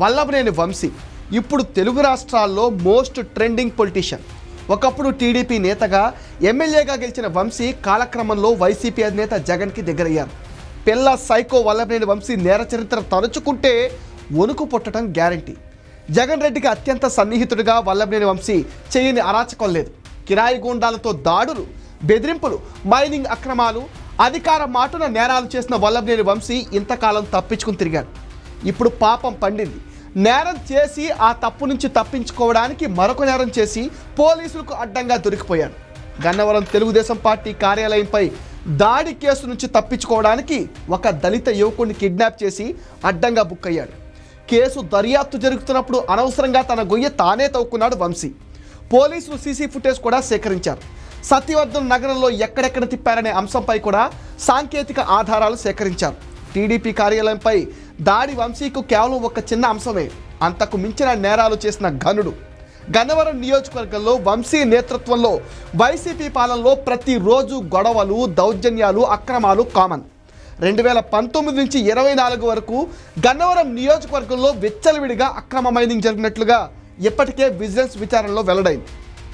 Vallabhaneni Vamsi ఇప్పుడు తెలుగు రాష్ట్రాల్లో most trending politician. ఒకప్పుడు టీడీపీ నేతగా ఎమ్మెల్యేగా గెలిచిన వంశీ కాలక్రమంలో వైసీపీ అధినేత జగన్కి దగ్గరయ్యారు. పిల్ల సైకో వల్లభనేని వంశీ నేర చరిత్ర తలుచుకుంటే వణుకు పుట్టడం గ్యారంటీ. జగన్ రెడ్డికి అత్యంత సన్నిహితుడిగా వల్లభనేని వంశీ చేయని అరాచకం లేదు. కిరాయి గూండాలతో దాడులు బెదిరింపులు మైనింగ్ అక్రమాలు అధికార మాటున నేరాలు చేసిన వల్లభనేని వంశీ ఇంతకాలం తప్పించుకుని తిరిగాడు. ఇప్పుడు పాపం పండింది. నేరం చేసి ఆ తప్పు నుంచి తప్పించుకోవడానికి మరొక నేరం చేసి పోలీసులకు అడ్డంగా దొరికిపోయాడు గన్నవరం తెలుగుదేశం పార్టీ కార్యాలయంపై దాడి కేసు నుంచి తప్పించుకోవడానికి ఒక దళిత యువకుడిని కిడ్నాప్ చేసి అడ్డంగా బుక్ అయ్యాడు. కేసు దర్యాప్తు జరుగుతున్నప్పుడు అనవసరంగా తన గొయ్య తానే తవ్వుకున్నాడు వంశీ. పోలీసులు సీసీ ఫుటేజ్ కూడా సేకరించారు. సత్యవర్ధన్ నగరంలో ఎక్కడెక్కడ తిప్పారనే అంశంపై కూడా సాంకేతిక ఆధారాలు సేకరించారు. టీడీపీ కార్యాలయంపై దాడి వంశీకు కేవలం ఒక చిన్న అంశమే. అంతకు మించిన నేరాలు చేసిన ఘనుడు గన్నవరం నియోజకవర్గంలో వంశీ నేతృత్వంలో వైసీపీ పాలనలో ప్రతిరోజు గొడవలు దౌర్జన్యాలు అక్రమాలు కామన్. రెండు వేల పంతొమ్మిది నుంచి ఇరవై నాలుగు వరకు గన్నవరం నియోజకవర్గంలో విచ్చలవిడిగా అక్రమ మైనింగ్ జరిగినట్లుగా ఇప్పటికే విజిలెన్స్ విచారణలో వెల్లడైంది.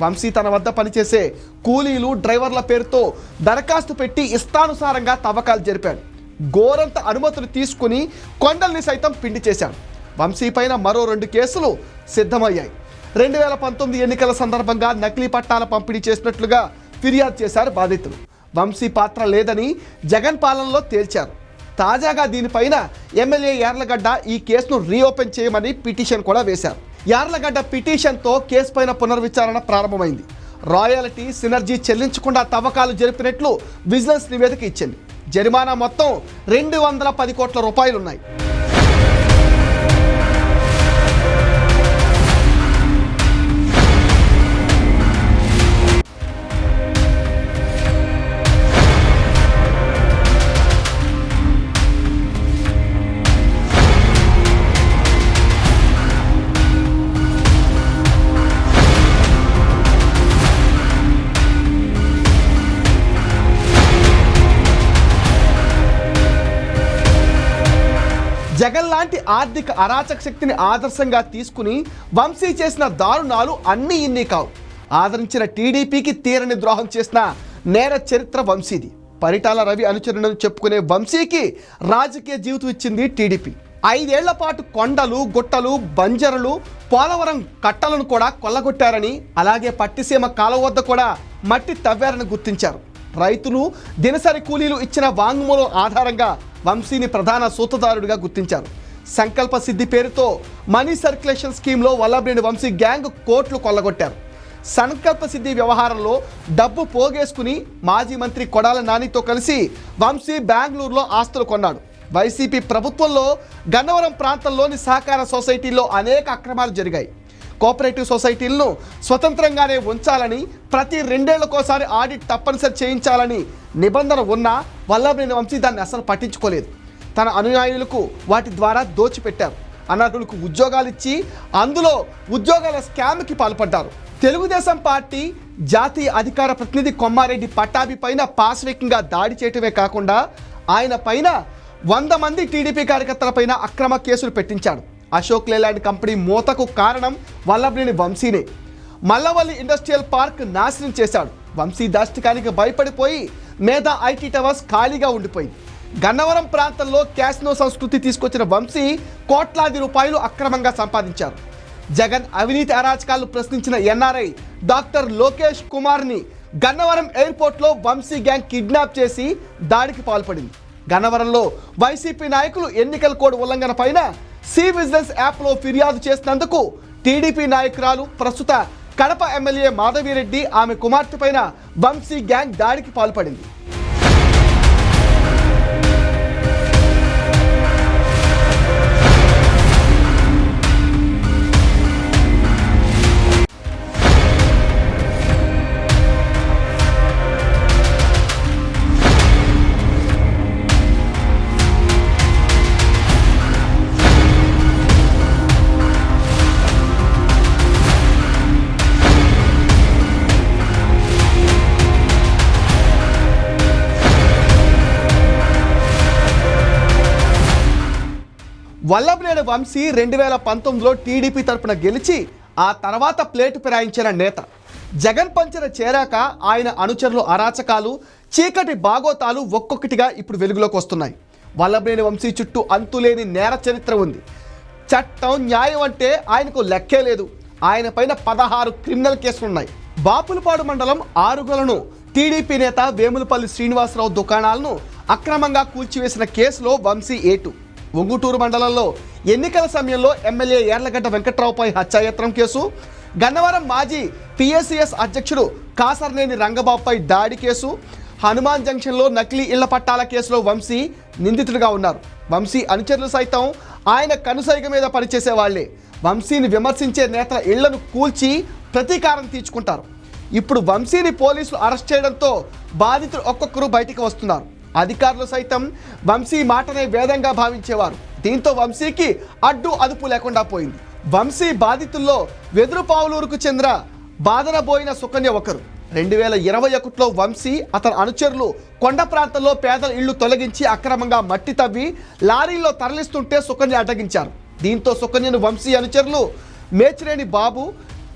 వంశీ తన వద్ద పనిచేసే కూలీలు డ్రైవర్ల పేరుతో దరఖాస్తు పెట్టి ఇష్టానుసారంగా తవ్వకాలు జరిపాడు. గోరంత అనుమతులు తీసుకుని కొండల్ని సైతం పిండి చేశాడు వంశీ పైన మరో రెండు కేసులు సిద్ధమయ్యాయి. రెండు వేల పంతొమ్మిది ఎన్నికల సందర్భంగా నకిలీ పట్టాల పంపిణీ చేసినట్లుగా ఫిర్యాదు చేశారు బాధితులు. వంశీ పాత్ర లేదని జగన్ పాలనలో తేల్చారు. తాజాగా దీనిపైన ఎమ్మెల్యే యార్లగడ్డ ఈ కేసును రీఓపెన్ చేయమని పిటిషన్ కూడా వేశారు. యార్లగడ్డ పిటిషన్తో కేసు పైన పునర్విచారణ ప్రారంభమైంది. రాయల్టీ సినర్జీ చెల్లించకుండా తవ్వకాలు జరిపినట్లు విజిలెన్స్ నివేదిక ఇచ్చింది. జరిమానా మొత్తం రెండు వందల పది కోట్ల రూపాయలున్నాయి. జగన్ లాంటి ఆర్థిక అరాచక శక్తిని ఆదర్శంగా తీసుకుని వంశీ చేసిన దారుణాలు అన్నీ ఇన్ని కావు. ఆదరించిన టీడీపీకి తీరని ద్రోహం చేసిన నేర చరిత్ర వంశీది. పరిటాల రవి అనుచరులను చెప్పుకునే వంశీకి రాజకీయ జీవితం ఇచ్చింది టీడీపీ. ఐదేళ్ళ పాటు కొండలు గుట్టలు బంజరులు పోలవరం కట్టలను కూడా కొల్లగొట్టారని అలాగే పట్టిసీమ కాలువ వద్ద కూడా మట్టి తవ్వారని గుర్తించారు. రైతులు దినసరి కూలీలు ఇచ్చిన వాంగ్మూలం ఆధారంగా వంశీని ప్రధాన సూత్రధారుడిగా గుర్తించారు. సంకల్ప సిద్ధి పేరుతో మనీ సర్క్యులేషన్ స్కీమ్లో వల్లభనేని వంశీ గ్యాంగ్ కోట్లు కొల్లగొట్టారు. సంకల్ప సిద్ధి వ్యవహారంలో డబ్బు పోగేసుకుని మాజీ మంత్రి కొడాల నానితో కలిసి వంశీ బెంగళూరులో ఆస్తులు కొన్నాడు. వైసీపీ ప్రభుత్వంలో గన్నవరం ప్రాంతంలోని సహకార సొసైటీలో అనేక అక్రమాలు జరిగాయి. కోఆపరేటివ్ సొసైటీలను స్వతంత్రంగానే ఉంచాలని ప్రతి రెండేళ్ళకోసారి ఆడిట్ తప్పనిసరి చేయించాలని నిబంధన ఉన్నా వల్లభనేని వంశీ దాన్ని అసలు పట్టించుకోలేదు. తన అనుయాయులకు వాటి ద్వారా దోచిపెట్టారు. అనర్హులకు ఉద్యోగాలు ఇచ్చి అందులో ఉద్యోగాల స్కామ్కి పాల్పడ్డారు. తెలుగుదేశం పార్టీ జాతీయ అధికార ప్రతినిధి కొమ్మారెడ్డి పట్టాభి పైన పాశవికంగా దాడి చేయటమే కాకుండా ఆయన పైన వంద మంది టీడీపీ కార్యకర్తలపైన అక్రమ కేసులు పెట్టించాడు. అశోక్ లేలాండ్ కంపెనీ మూతకు కారణం వల్లభనేని వంశీనే. మల్లవల్లి ఇండస్ట్రియల్ పార్క్ నాశనం చేశాడు. వంశీ దాష్టికానికి భయపడిపోయి మేధా ఐటీ టవర్స్ ఖాళీగా ఉండిపోయింది. గన్నవరం ప్రాంతంలో క్యాస్నో సంస్కృతి తీసుకొచ్చిన వంశీ కోట్లాది రూపాయలు అక్రమంగా సంపాదించారు. జగన్ అవినీతి అరాచకాలు ప్రశ్నించిన ఎన్ఆర్ఐ డాక్టర్ లోకేష్ కుమార్ని గన్నవరం ఎయిర్పోర్ట్లో వంశీ గ్యాంగ్ కిడ్నాప్ చేసి దాడికి పాల్పడింది. గన్నవరంలో వైసీపీ నాయకులు ఎన్నికల కోడ్ ఉల్లంఘన పైన సి బిజినెస్ యాప్లో ఫిర్యాదు చేసినందుకు టీడీపీ నాయకురాలు ప్రస్తుత కడప ఎమ్మెల్యే మాధవిరెడ్డి ఆమె కుమార్తె పైన వంశీ గ్యాంగ్ దాడికి పాల్పడింది. వల్లభనేని వంశీ రెండు వేల పంతొమ్మిదిలో టీడీపీ తరపున గెలిచి ఆ తర్వాత ప్లేటు ఫిరాయించిన నేత. జగన్ పంచన చేరాక ఆయన అనుచరులు అరాచకాలు చీకటి బాగోతాలు ఒక్కొక్కటిగా ఇప్పుడు వెలుగులోకి వస్తున్నాయి. వల్లభనేని వంశీ చుట్టూ అంతులేని నేర చరిత్ర ఉంది. చట్టం న్యాయం అంటే ఆయనకు లెక్కే లేదు. ఆయన పైన పదహారు క్రిమినల్ కేసులు ఉన్నాయి బాపులపాడు మండలం ఆరుగలను టీడీపీ నేత వేములపల్లి శ్రీనివాసరావు దుకాణాలను అక్రమంగా కూల్చివేసిన కేసులో వంశీ ఏటు. ఒంగుటూరు మండలంలో ఎన్నికల సమయంలో ఎమ్మెల్యే యార్లగడ్డ వెంకట్రావుపై హత్యాయత్నం కేసు. గన్నవరం మాజీ పిఎస్సిఎస్ అధ్యక్షుడు కాసర్నేని రంగబాబుపై దాడి కేసు. హనుమాన్ జంక్షన్లో నకిలీ ఇళ్ళ పట్టాల కేసులో వంశీ నిందితుడిగా ఉన్నారు. వంశీ అనుచరులు సైతం ఆయన కనుసైగ మీద పనిచేసే వాళ్ళే. వంశీని విమర్శించే నేతల ఇళ్ళను కూల్చి ప్రతీకారం తీర్చుకుంటారు. ఇప్పుడు వంశీని పోలీసులు అరెస్ట్ చేయడంతో బాధితులు ఒక్కొక్కరు బయటికి వస్తున్నారు. అధికారులు సైతం వంశీ మాటనే వేదంగా భావించేవారు. దీంతో వంశీకి అడ్డు అదుపు లేకుండా పోయింది. వంశీ బాధితుల్లో వెదురుపావులూరుకు చెందిన బాధనబోయిన సుకన్య ఒకరు. రెండు వేల ఇరవై ఒకటిలో వంశీ అతని అనుచరులు కొండ ప్రాంతంలో పేదల ఇళ్ళు తొలగించి అక్రమంగా మట్టి తవ్వి లారీల్లో తరలిస్తుంటే సుకన్య అడ్డగించారు. దీంతో సుకన్యను వంశీ అనుచరులు మేచిరేని బాబు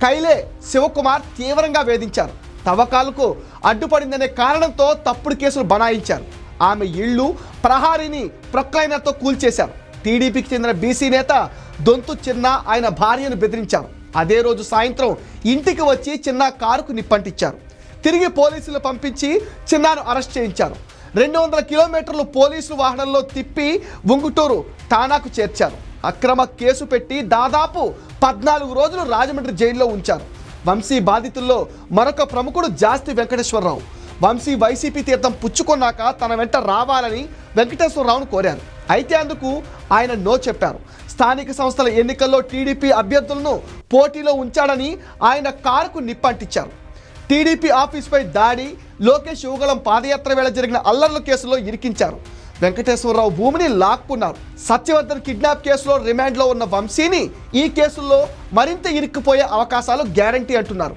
కైలే శివకుమార్ తీవ్రంగా వేధించారు. తవ్వకాలకు అడ్డుపడిందనే కారణంతో తప్పుడు కేసులు బనాయించారు. ఆమె ఇళ్ళు ప్రహారిని ప్రొక్లైనర్తో కూల్చేశారు. టీడీపీకి చెందిన బీసీ నేత దొంతు చిన్న ఆయన భార్యను బెదిరించారు. అదే రోజు సాయంత్రం ఇంటికి వచ్చి చిన్న కారుకు నిప్పంటించారు. తిరిగి పోలీసులు పంపించి చిన్నాను అరెస్ట్ చేయించారు. రెండు వందల కిలోమీటర్లు పోలీసు వాహనంలో తిప్పి ఉంగుటూరు ఠానాకు చేర్చారు. అక్రమ కేసు పెట్టి దాదాపు పద్నాలుగు రోజులు రాజమండ్రి జైల్లో ఉంచారు. వంశీ బాధితుల్లో మరొక ప్రముఖుడు జాస్తి వెంకటేశ్వరరావు. వంశీ వైసీపీ తీర్థం పుచ్చుకున్నాక తన వెంట రావాలని వెంకటేశ్వరరావును కోరారు. అయితే అందుకు ఆయన నో చెప్పారు. స్థానిక సంస్థల ఎన్నికల్లో టీడీపీ అభ్యర్థులను పోటీలో ఉంచాడని ఆయన కారుకు నిప్పంటించారు. టీడీపీ ఆఫీస్పై దాడి లోకేష్ యువగలం పాదయాత్ర వేళ జరిగిన అల్లర్ల కేసులో ఇరికించారు. వెంకటేశ్వరరావు భూమిని లాక్కున్నారు. సత్యవర్ధన్ కిడ్నాప్ కేసులో రిమాండ్లో ఉన్న వంశీని ఈ కేసుల్లో మరింత ఇరుక్కుపోయే అవకాశాలు గ్యారంటీ అంటున్నారు.